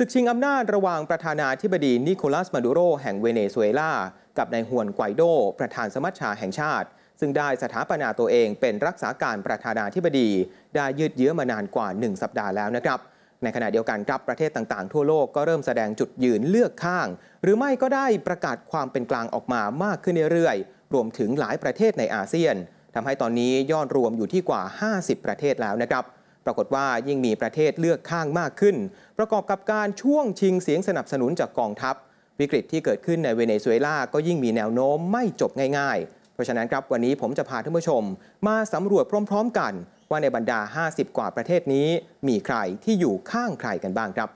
ศึกชิงอำนาจระหว่างประธานาธิบดีนิโคลัสมาดูโรแห่งเวเนซุเอลา กับนายฮวนไกวโด ประธานสมัชชาแห่งชาติ ซึ่งได้สถาปนาตัวเองเป็นรักษาการประธานาธิบดี ได้ยืดเยื้อมานานกว่า 1 สัปดาห์แล้วนะครับ ในขณะเดียวกันครับประเทศต่างๆ ทั่วโลกก็เริ่มแสดงจุดยืนเลือกข้าง หรือไม่ก็ได้ประกาศความเป็นกลางออกมามากขึ้นเรื่อยๆรวมถึงหลายประเทศในอาเซียนทำให้ตอนนี้ยอดรวมอยู่ที่กว่า 50 ประเทศแล้วนะครับ ปรากฏว่ายิ่งมีประเทศเลือกข้างมากขึ้น ประกอบกับการช่วงชิงเสียงสนับสนุนจากกองทัพ วิกฤตที่เกิดขึ้นในเวเนซุเอลาก็ยิ่งมีแนวโน้มไม่จบง่ายๆ เพราะฉะนั้นครับวันนี้ผมจะพาท่านผู้ชม มาสำรวจพร้อม ๆ กัน ว่าในบรรดา 50 กว่าประเทศนี้ มีใครที่อยู่ข้างใครกันบ้างครับ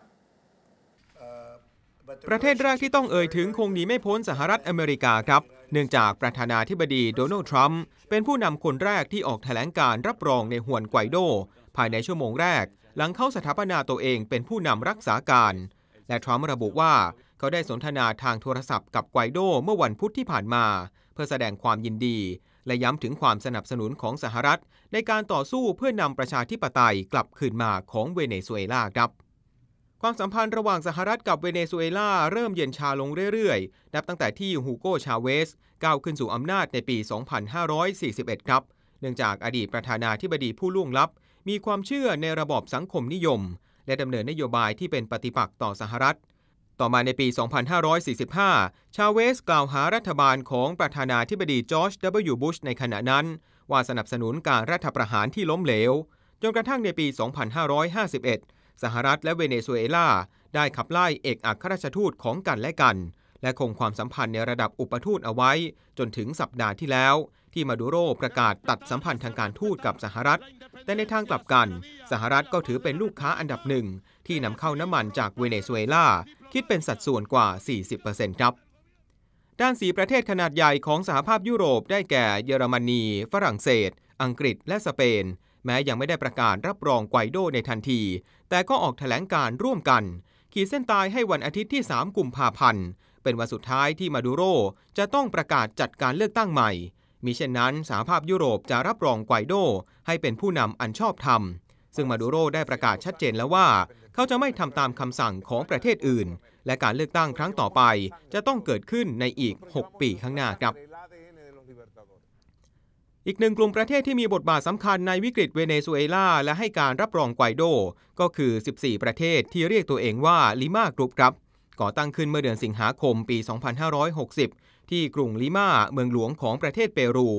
ประเทศแรกที่ต้องเอ่ยถึงคงหนีไม่พ้นสหรัฐอเมริกาครับ เนื่องจากประธานาธิบดีโดนัลด์ทรัมป์เป็นผู้นำคนแรกที่ออกแถลงการรับรองในหวนไกวโด ภายในชั่วโมงแรก หลังเข้าสถาปนาตัวเองเป็นผู้นำรักษาการ และทรัมป์ระบุว่าเขาได้สนทนาทางโทรศัพท์กับไกวโดเมื่อวันพุธที่ผ่านมา เพื่อแสดงความยินดี และย้ำถึงความสนับสนุนของสหรัฐ ในการต่อสู้เพื่อนำประชาธิปไตยกลับคืนมาของเวเนซุเอลาครับความสัมพันธ์ระหว่างสหรัฐกับเวเนซุเอลาเริ่มเย็นชาลงเรื่อยๆ นับตั้งแต่ที่ฮูโกชาเวสก้าวขึ้นสู่อำนาจในปี 2541 ครับ เนื่องจากอดีตประธานาธิบดีผู้ล่วงลับ มีความเชื่อในระบอบสังคมนิยม และดำเนินนโยบายที่เป็นปฏิปักษ์ต่อสหรัฐ ต่อมาในปี 2545 ชาเวสกล่าวหารัฐบาลของประธานาธิบดีจอร์จ W. บุชในขณะนั้น ว่าสนับสนุนการรัฐประหารที่ล้มเหลว จนกระทั่งในปี 2551 สหรัฐและเวเนซุเอลาได้ขับไล่เอกอัครราชทูตของกันและกัน และคงความสัมพันธ์ในระดับอุปทูตเอาไว้ จนถึงสัปดาห์ที่แล้ว ที่มาดูโรประกาศตัดสัมพันธ์ทางการทูตกับสหรัฐ แต่ในทางกลับกัน สหรัฐก็ถือเป็นลูกค้าอันดับหนึ่ง ที่นำเข้าน้ำมันจากเวเนซุเอลา คิดเป็นสัดส่วนกว่า 40%ครับ ด้านสีประเทศขนาดใหญ่ของสหภาพยุโรปได้แก่เยอรมนี ฝรั่งเศส อังกฤษ และสเปน แม้ยังไม่ได้ประกาศรับรองไกวโดในทันที แต่ก็ออกแถลงการร่วมกัน ขีดเส้นตายให้วันอาทิตย์ที่ 3 กุมภาพันธ์ เป็นวันสุดท้ายที่มาดูโรจะต้องประกาศจัดการเลือกตั้งใหม่ มิเช่นนั้นสหภาพยุโรปจะรับรองไกวโดให้เป็นผู้นำอันชอบธรรม ซึ่งมาดูโรได้ประกาศชัดเจนแล้วว่า เขาจะไม่ทำตามคำสั่งของประเทศอื่น และการเลือกตั้งครั้งต่อไปจะต้องเกิดขึ้นในอีก 6 ปีข้างหน้าครับอีกหนึ่งกลุ่มประเทศที่มีบทบาทสำคัญในวิกฤตเวเนซุเอลาและให้การรับรองไกวโด ก็คือ 14 ประเทศที่เรียกตัวเองว่าลิมากรุ๊ปครับ ก่อตั้งขึ้นเมื่อเดือนสิงหาคมปี 2560 ที่กรุงลิมาเมืองหลวงของประเทศเปรู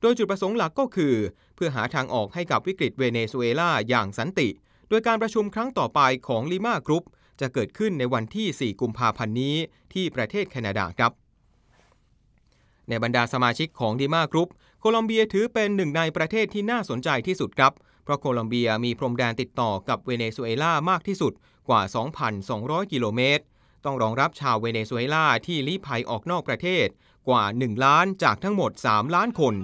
โดยจุดประสงค์หลักก็คือ เพื่อหาทางออกให้กับวิกฤตเวเนซุเอลาอย่างสันติ โดยการประชุมครั้งต่อไปของลิมากรุ๊ปจะเกิดขึ้นในวันที่ 4 กุมภาพันธ์นี้ที่ประเทศแคนาดาครับ ในบรรดาสมาชิกของลิมากรุ๊ปโคลอมเบียถือเป็นหนึ่งในประเทศที่น่าสนใจที่สุดครับ เพราะโคลอมเบียมีพรมแดนติดต่อกับเวเนซุเอลามากที่สุดกว่า 2,200 กิโลเมตร ต้องรองรับชาวเวเนซุเอลาที่ลี้ภัยออกนอกประเทศกว่า 1 ล้านจากทั้งหมด 3 ล้านคน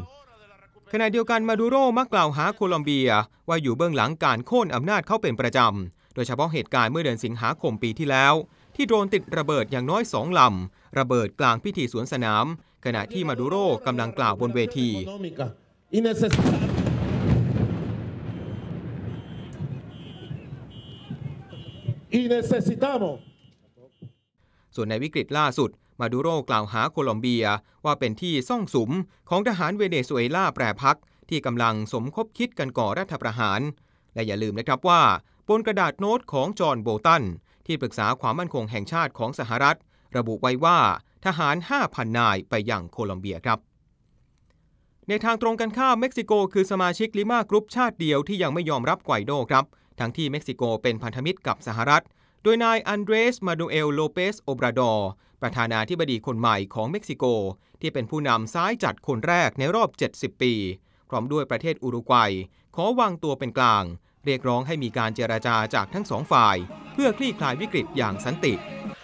ขณะเดียวกันมาดูโรมักกล่าวหาโคลอมเบีย ว่าอยู่เบื้องหลังการโค่นอำนาจเขาเป็นประจำ โดยเฉพาะเหตุการณ์เมื่อเดือนสิงหาคมปีที่แล้ว ที่โดนติดระเบิดอย่างน้อยสองลำ ระเบิดกลางพิธีสวนสนาม ขณะที่มาดูโรกำลังกล่าวบนเวที y necesitamos y necesitamos ส่วนในวิกฤตล่าสุด มาดูโรกล่าวหาโคลอมเบียว่าเป็นที่ซ่องสุมของทหารเวเนซุเอลาแปรพักที่กำลังสมคบคิดกันก่อรัฐประหาร และอย่าลืมนะครับว่าบนกระดาษโน้ตของจอห์นโบตัน ที่ปรึกษาความมั่นคงแห่งชาติของสหรัฐ ระบุไว้ว่าทหาร 5,000 นายไปยังโคลอมเบียครับ ในทางตรงกันข้ามเม็กซิโกคือสมาชิกลิมากรุ๊ปชาติเดียวที่ยังไม่ยอมรับไกวโดครับ ทั้งที่เม็กซิโกเป็นพันธมิตรกับสหรัฐ โดยนายอันเดรส มาดูเอล โลเปสโอบราดอร์ ประธานาธิบดีคนใหม่ของเม็กซิโก ที่เป็นผู้นำซ้ายจัดคนแรกในรอบ 70 ปี พร้อมด้วยประเทศอุรุกวัย ขอวางตัวเป็นกลาง เรียกร้องให้มีการเจราจาจากทั้งสองฝ่าย เพื่อคลี่คลายวิกฤตอย่างสันติ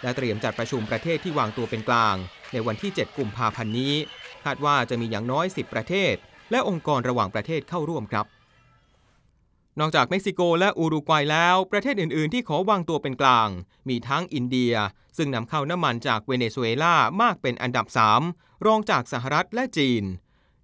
และเตรียมจัดประชุมประเทศที่วางตัวเป็นกลาง ในวันที่ 7 กุมภาพันธ์นี้ คาดว่าจะมีอย่างน้อย 10 ประเทศ และองค์กรระหว่างประเทศเข้าร่วมครับ นอกจากเม็กซิโกและอุรุกวัยแล้ว ประเทศอื่น ๆ ที่ขอวางตัวเป็นกลาง มีทั้งอินเดีย ซึ่งนำเข้าน้ำมันจากเวเนซุเอลามากเป็นอันดับ 3 รองจากสหรัฐและจีน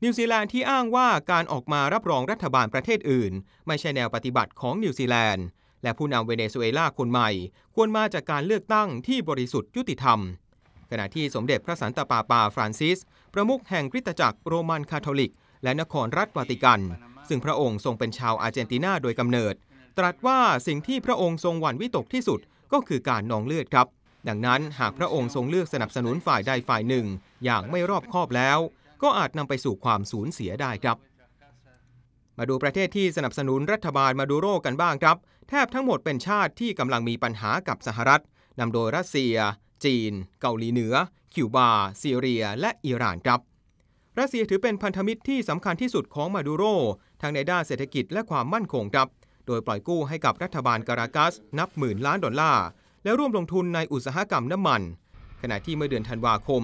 นิวซีแลนด์ที่อ้างว่าการออกมารับรองรัฐบาลประเทศอื่น ไม่ใช่แนวปฏิบัติของนิวซีแลนด์ และผู้นำเวเนซุเอลาคนใหม่ ควรมาจากการเลือกตั้งที่บริสุทธิ์ยุติธรรม ขณะที่สมเด็จพระสันตะปาปาฟรานซิส ประมุขแห่งคริสตจักรโรมันคาทอลิก และนครรัฐวาติกัน ซึ่งพระองค์ทรงเป็นชาวอาร์เจนตินาโดยกำเนิด ตรัสว่าสิ่งที่พระองค์ทรงหวั่นวิตกที่สุดก็คือการนองเลือดครับ ดังนั้นหากพระองค์ทรงเลือกสนับสนุนฝ่ายใดฝ่ายหนึ่ง อย่างไม่รอบคอบแล้ว ก็อาจนำไปสู่ความสูญเสียได้ครับ มาดูประเทศที่สนับสนุนรัฐบาลมาดูโรกันบ้างครับ แทบทั้งหมดเป็นชาติที่กำลังมีปัญหากับสหรัฐนำโดยรัสเซีย จีน เกาหลีเหนือ คิวบา ซีเรีย และอิหร่านครับรัสเซียถือเป็นพันธมิตรที่สำคัญที่สุดของมาดูโร ทั้งในด้านเศรษฐกิจและความมั่นคงครับ โดยปล่อยกู้ให้กับรัฐบาลการากัสนับหมื่นล้านดอลลาร์ และร่วมลงทุนในอุตสาหกรรมน้ำมัน ขณะที่เมื่อเดือนธันวาคม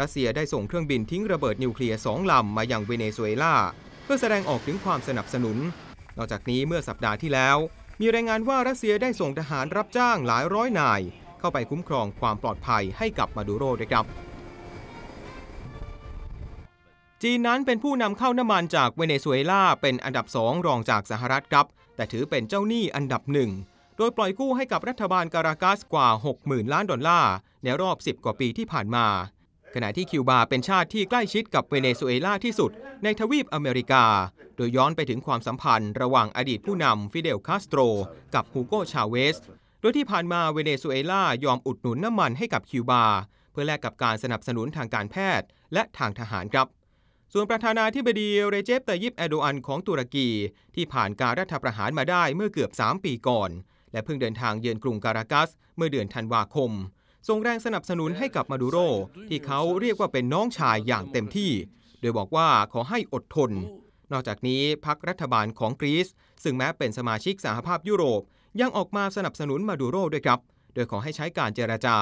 รัสเซียได้ส่งเครื่องบินทิ้งระเบิดนิวเคลียร์สองลำมายังเวเนซุเอลา เพื่อแสดงออกถึงความสนับสนุน นอกจากนี้เมื่อสัปดาห์ที่แล้ว มีรายงานว่ารัสเซียได้ส่งทหารรับจ้างหลายร้อยนาย เข้าไปคุ้มครองความปลอดภัยให้กับมาดูโรด้วยครับ จีนนั้นเป็นผู้นำเข้าน้ำมันจากเวเนซุเอลาเป็นอันดับสองรองจากสหรัฐครับ แต่ถือเป็นเจ้าหนี้อันดับหนึ่งโดยปล่อยกู้ให้กับรัฐบาลการากัสกว่า 60,000 ล้านดอลลาร์ในรอบ 10 กว่าปีที่ผ่านมา ขณะที่คิวบาเป็นชาติที่ใกล้ชิดกับเวเนซุเอลาที่สุด ในทวีปอเมริกา โดยย้อนไปถึงความสัมพันธ์ระหว่างอดีตผู้นำฟิเดลคาสโตร กับฮูโกชาเวส โดยที่ผ่านมาเวเนซุเอลายอมอุดหนุนน้ำมันให้กับคิวบา เพื่อแลกกับการสนับสนุนทางการแพทย์และทางทหารครับ ส่วนประธานาธิบดีเรเจปตายิปแอโดอันของตุรกี ที่ผ่านการรัฐประหารมาได้เมื่อเกือบ 3 ปีก่อน และเพิ่งเดินทางเยือนกรุงการากัส เมื่อเดือนธันวาคมส่งแรงสนับสนุนให้กับมาดูโร ที่เขาเรียกว่าเป็นน้องชายอย่างเต็มที่ โดยบอกว่าขอให้อดทน นอกจากนี้พรรครัฐบาลของกรีซ ซึ่งแม้เป็นสมาชิกสหภาพยุโรป ยังออกมาสนับสนุนมาดูโรด้วยครับ โดยขอให้ใช้การเจรจา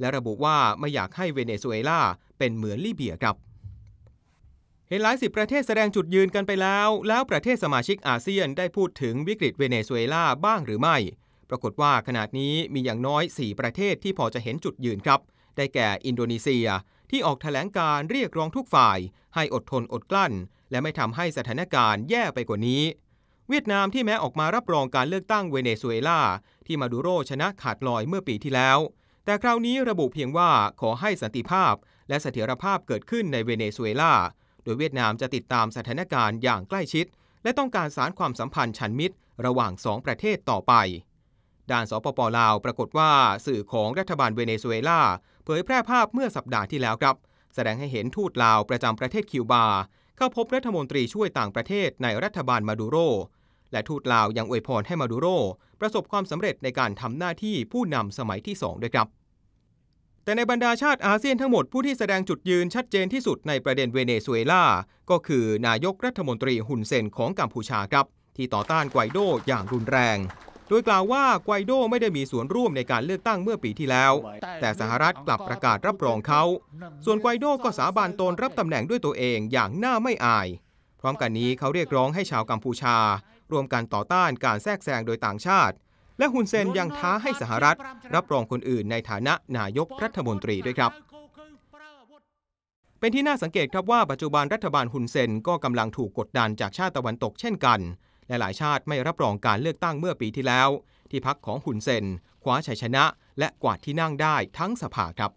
และระบุว่าไม่อยากให้เวเนซุเอลาเป็นเหมือนลิเบียครับ เห็นหลายสิบประเทศแสดงจุดยืนกันไปแล้ว แล้วประเทศสมาชิกอาเซียนได้พูดถึงวิกฤตเวเนซุเอลาบ้างหรือไม่ ปรากฏว่าขณะนี้มีอย่างน้อย 4 ประเทศที่พอจะเห็นจุดยืนครับ ได้แก่อินโดนีเซียที่ออกแถลงการเรียกร้องทุกฝ่าย ให้อดทนอดกลั้น และไม่ทำให้สถานการณ์แย่ไปกว่านี้ เวียดนามที่แม้ออกมารับรองการเลือกตั้งเวเนซุเอลาที่มาดูโรชนะขาดลอยเมื่อปีที่แล้ว แต่คราวนี้ระบุเพียงว่าขอให้สันติภาพ และเสถียรภาพเกิดขึ้นในเวเนซุเอลา โดยเวียดนามจะติดตามสถานการณ์อย่างใกล้ชิด และต้องการสารความสัมพันธ์ฉันมิตรระหว่างสองประเทศต่อไป ด้านสปปลาวปรากฏว่าสื่อของรัฐบาลเวเนซุเอลาเผยแพร่ภาพเมื่อสัปดาห์ที่แล้วครับ แสดงให้เห็นทูตลาวประจำประเทศคิวบา เข้าพบรัฐมนตรีช่วยต่างประเทศในรัฐบาลมาดูโร และทูตลาวยังอวยพรให้มาดูโร ประสบความสำเร็จในการทำหน้าที่ผู้นำสมัยที่2ด้วยครับ แต่ในบรรดาชาติอาเซียนทั้งหมดผู้ที่แสดงจุดยืนชัดเจนที่สุดในประเด็นเวเนซุเอลา ก็คือนายกรัฐมนตรีฮุนเซนของกัมพูชาครับ ที่ต่อต้านไกวโดอย่างรุนแรง โดยกล่าวว่าไกวโดไม่ได้มีส่วนร่วมในการเลือกตั้งเมื่อปีที่แล้ว แต่สหรัฐกลับประกาศรับรองเขา ส่วนไกวโดก็สาบานตนรับตำแหน่งด้วยตัวเองอย่างน่าไม่อาย พร้อมกันนี้เขาเรียกร้องให้ชาวกัมพูชาร่วมกันต่อต้านการแทรกแซงโดยต่างชาติ และฮุนเซนยังท้าให้สหรัฐ รับรองคนอื่นในฐานะนายกรัฐมนตรีด้วยครับ เป็นที่น่าสังเกตครับว่าปัจจุบันรัฐบาลฮุนเซนก็กำลังถูกกดดันจากชาติตะวันตกเช่นกัน และหลายชาติไม่รับรองการเลือกตั้งเมื่อปีที่แล้ว ที่พักของฮุนเซนคว้าชัยชนะ และกวาดที่นั่งได้ทั้งสภาครับ